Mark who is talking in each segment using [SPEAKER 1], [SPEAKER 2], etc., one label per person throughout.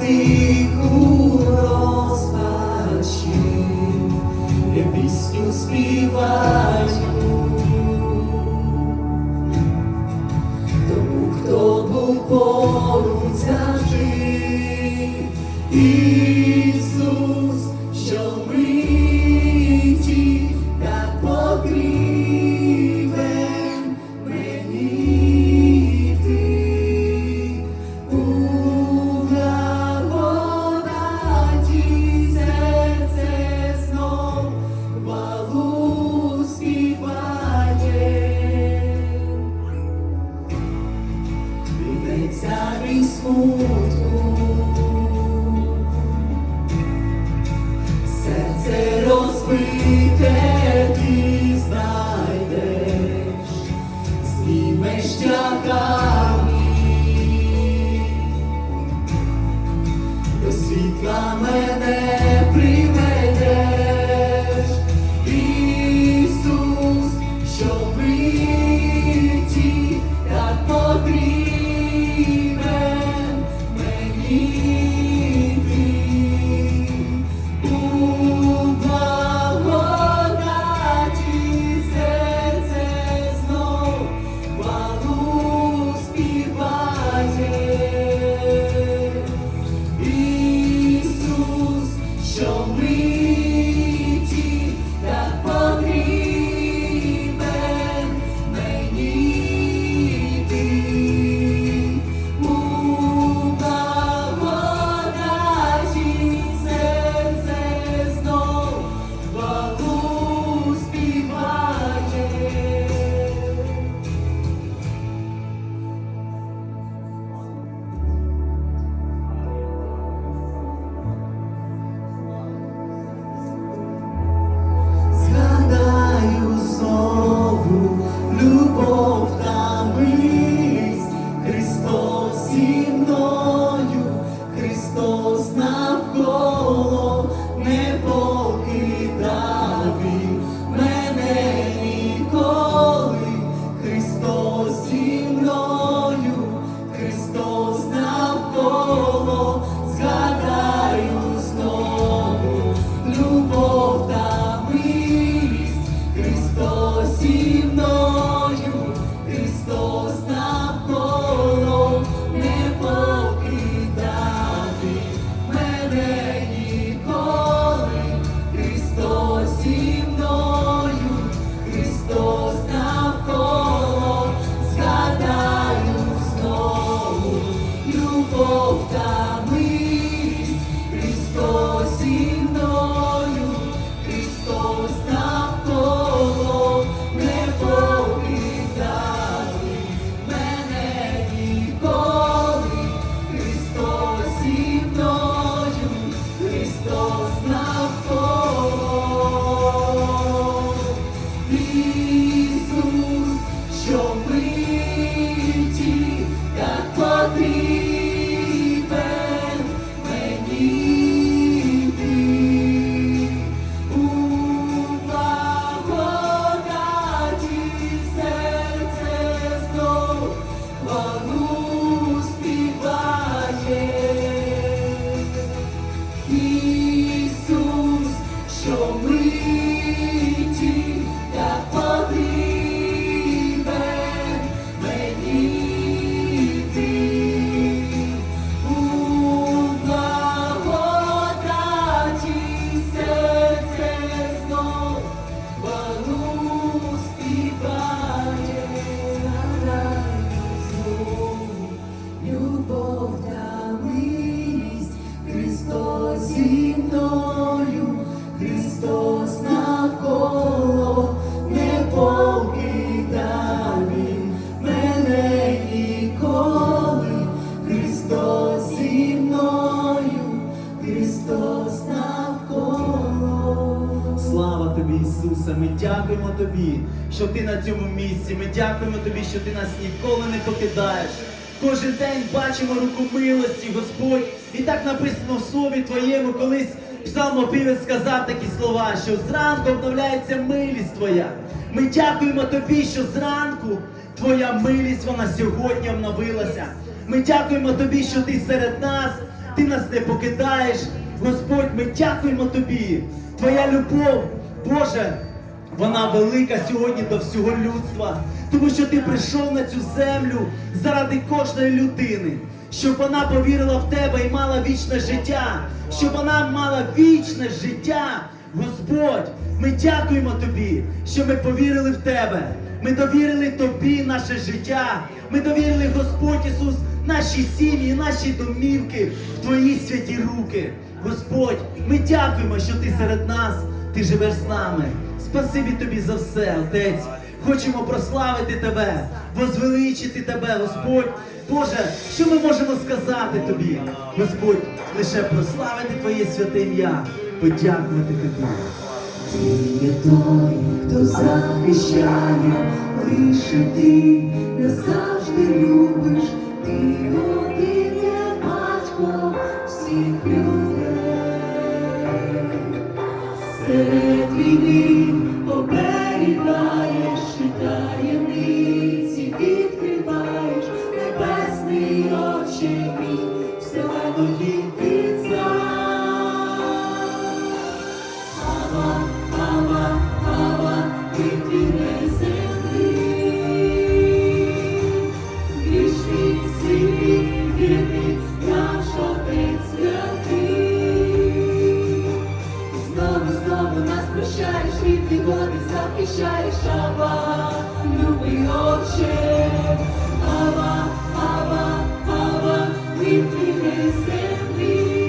[SPEAKER 1] Тиху розпачі, я пісню співаю, тому хто був поруч завжди.
[SPEAKER 2] І sa. дякуємо тобі, що ти на цьому місці. Ми дякуємо тобі, що ти нас ніколи не покидаєш. Кожен день бачимо руку милості, Господь. І так написано в слові Твоєму, колись
[SPEAKER 3] псалмопівець сказав такі слова, що зранку обновляється милість Твоя. Ми дякуємо тобі, що зранку Твоя милість вона сьогодні обновилася. Ми дякуємо тобі, що ти серед нас, ти нас не покидаєш. Господь, ми дякуємо тобі. Твоя любов, Боже, вона велика сьогодні до всього людства, тому що ти прийшов на цю землю заради кожної людини, щоб вона повірила в тебе і мала вічне життя, щоб вона мала вічне життя. Господь, ми дякуємо тобі, що ми повірили в тебе. Ми довірили тобі наше життя. Ми довірили Господь Ісус, наші сім'ї, наші домівки в твої святі руки. Господь, ми дякуємо, що ти серед нас, ти живеш з нами. Спасибі тобі за все, Отець. Хочемо прославити тебе, возвеличити тебе, Господь. Боже, що ми можемо сказати тобі? Господь, лише прославити Твоє святе ім'я, подякувати тобі.
[SPEAKER 2] Ти є той, хто захищає, лише ти назавжди любиш, ти один є батько всіх людей. Серед війни оберігаєш і від негоди захищаєш, Ава, любий Отче. Ава, ава, ава, вітріне землі.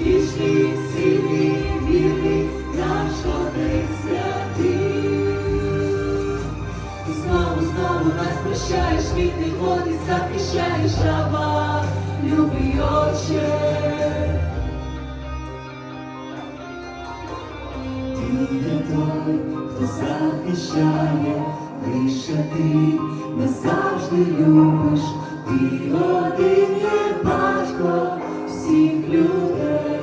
[SPEAKER 2] Вічний, сильний, вірний, наш Отець святий. Знову, знову нас прощаєш, від негоди захищаєш, Ава, любий Отче. Є той, хто захищає, лише ти назавжди любиш, ти один є батько всіх людей.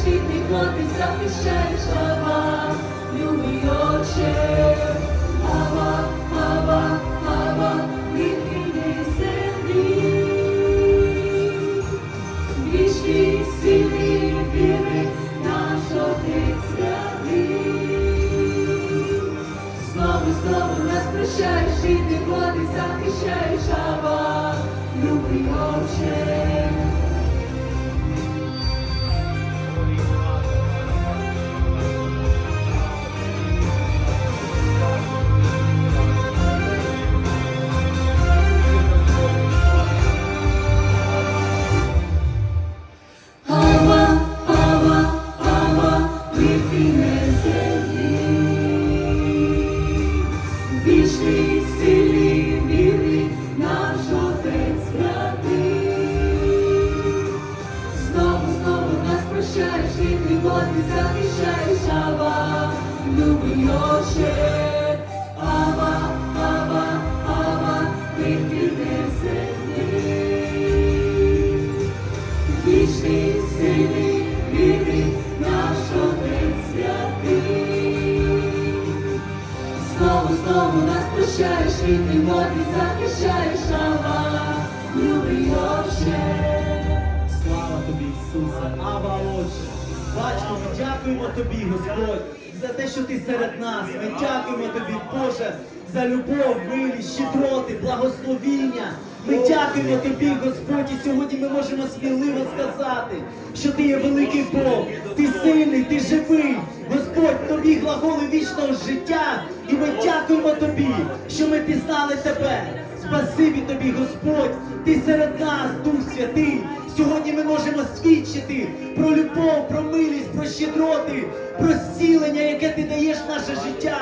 [SPEAKER 2] Прощаєш, від негоди захищаєш, Ава, любий Отче. Ава, ава, ава, вітріне землі. Вічний, сильний, вірний, наш Отець святий. Знову, знову нас прощаєш, від негоди захищаєш, Ава, любий Отче. Захищаєш, Ава, любий Отче.
[SPEAKER 3] Слава тобі, Ісусе, Ава Отче. Батько, ми дякуємо тобі, Господь, за те, що ти серед нас. Ми дякуємо тобі, Боже, за любов, милість, щедроти, благословіння. Ми дякуємо тобі, Господь, і сьогодні ми можемо сміливо сказати, що ти є великий Бог, ти сильний, ти живий. Господь, тобі глаголи вічного життя. І ми дякуємо тобі, що ми пізнали тебе.
[SPEAKER 2] Спасибі тобі, Господь, ти серед нас, Дух Святий. Сьогодні ми можемо свідчити про любов, про милість, про щедроти, про зцілення, яке ти даєш в наше життя.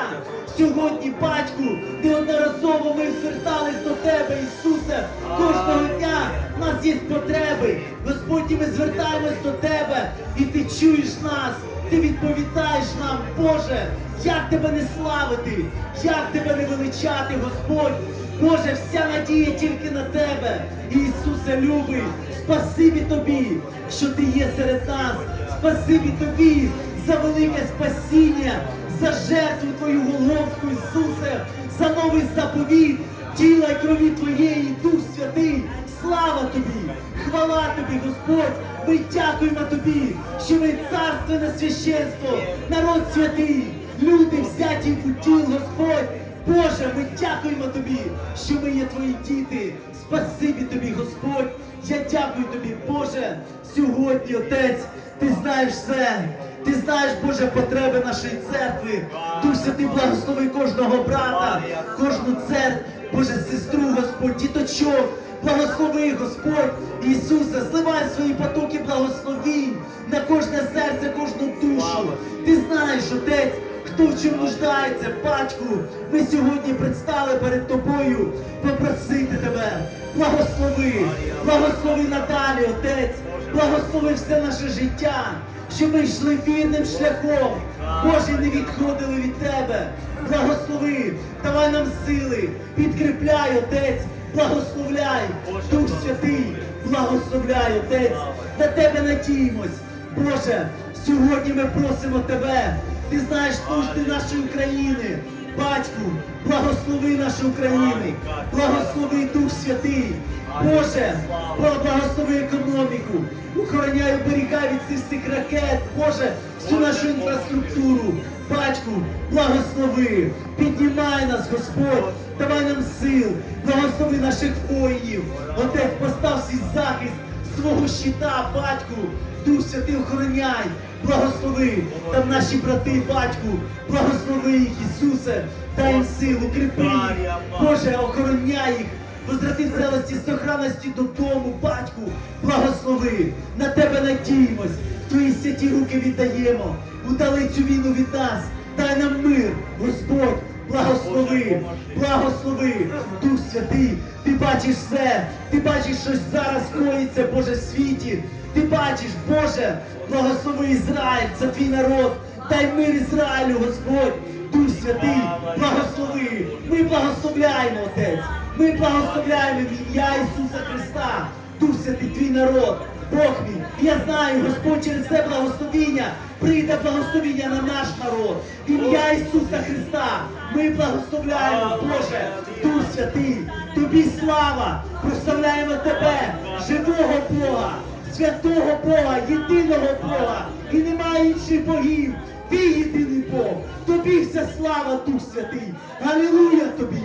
[SPEAKER 2] Сьогодні, батьку, неодноразово ми звертались до тебе, Ісусе. Кожного дня в нас є потреби. Господь, ми звертаємось до тебе, і ти чуєш нас, ти відповідаєш нам, Боже, як тебе не славити, як тебе не величати, Господь. Боже, вся надія тільки на тебе. Ісусе любий, спасибі тобі, що ти є серед нас. Спасибі тобі за велике спасіння, за жертву Твою Голгофську, Ісусе, за новий заповіт, тіла й крові Твоєї, Дух Святий. Слава тобі! Хвала тобі, Господь! Ми дякуємо тобі, що ми царственне священство, народ святий, люди взяті в утіл, Господь. Боже, ми дякуємо тобі, що ми є твої діти. Спасибі тобі, Господь. Я дякую тобі, Боже, сьогодні, Отець, ти знаєш все. Ти знаєш, Боже, потреби нашої церкви. Дух Святий, благослови кожного брата, кожну церкву, Боже, сестру, Господь, діточок. Благослови, Господь, Ісусе, зливай свої потоки благословінь на кожне серце, кожну душу. Ти знаєш, Отець, хто в чому нуждається, батьку. Ми сьогодні предстали перед тобою попросити тебе. Благослови, благослови надалі, Отець, благослови все наше життя, щоб ми йшли вірним шляхом. Боже, не відходили від тебе. Благослови, давай нам сили, підкріпляй, Отець, благословляй, Дух Святий, благословляй, Отець, на тебе надіємось. Боже, сьогодні ми просимо тебе. Ти знаєш нужди нашої України. Батьку, благослови нашу Україну, благослови Дух Святий. Боже, благослови економіку, охороняй, оберігай від цих всіх ракет, Боже, всю нашу інфраструктуру. Батьку, благослови, піднімай нас, Господь, давай нам сил, благослови наших воїнів. Отець, постав свій захист свого щита, батьку, Дух Святий охороняй, благослови. Там наші брати, батьку, благослови їх, Ісусе, дай їм силу, кріпи їх, Боже, охороняй їх, возврати в целості, сохранності додому, батьку, благослови, на тебе надіємось, твої святі руки віддаємо, удали цю війну від нас, дай нам мир, Господь. Благослови, благослови, Дух Святий, ти бачиш все, ти бачиш, що зараз коїться, Боже, в світі. Ти бачиш, Боже, благослови Ізраїль, це твій народ. Дай мир Ізраїлю, Господь, Дух Святий, благослови. Ми благословляємо, Отець. Ми благословляємо ім'я Ісуса Христа. Дух Святий, твій народ. Бог мій, я знаю, Господь через це благословіння прийде благословіння на наш народ. Ім'я Ісуса Христа. Ми благословляємо, Боже, Дух Святий, тобі слава, прославляємо тебе, живого Бога, святого Бога, єдиного Бога. І немає інших богів. Ти єдиний Бог. Тобі вся слава, Дух Святий. Галилуя тобі.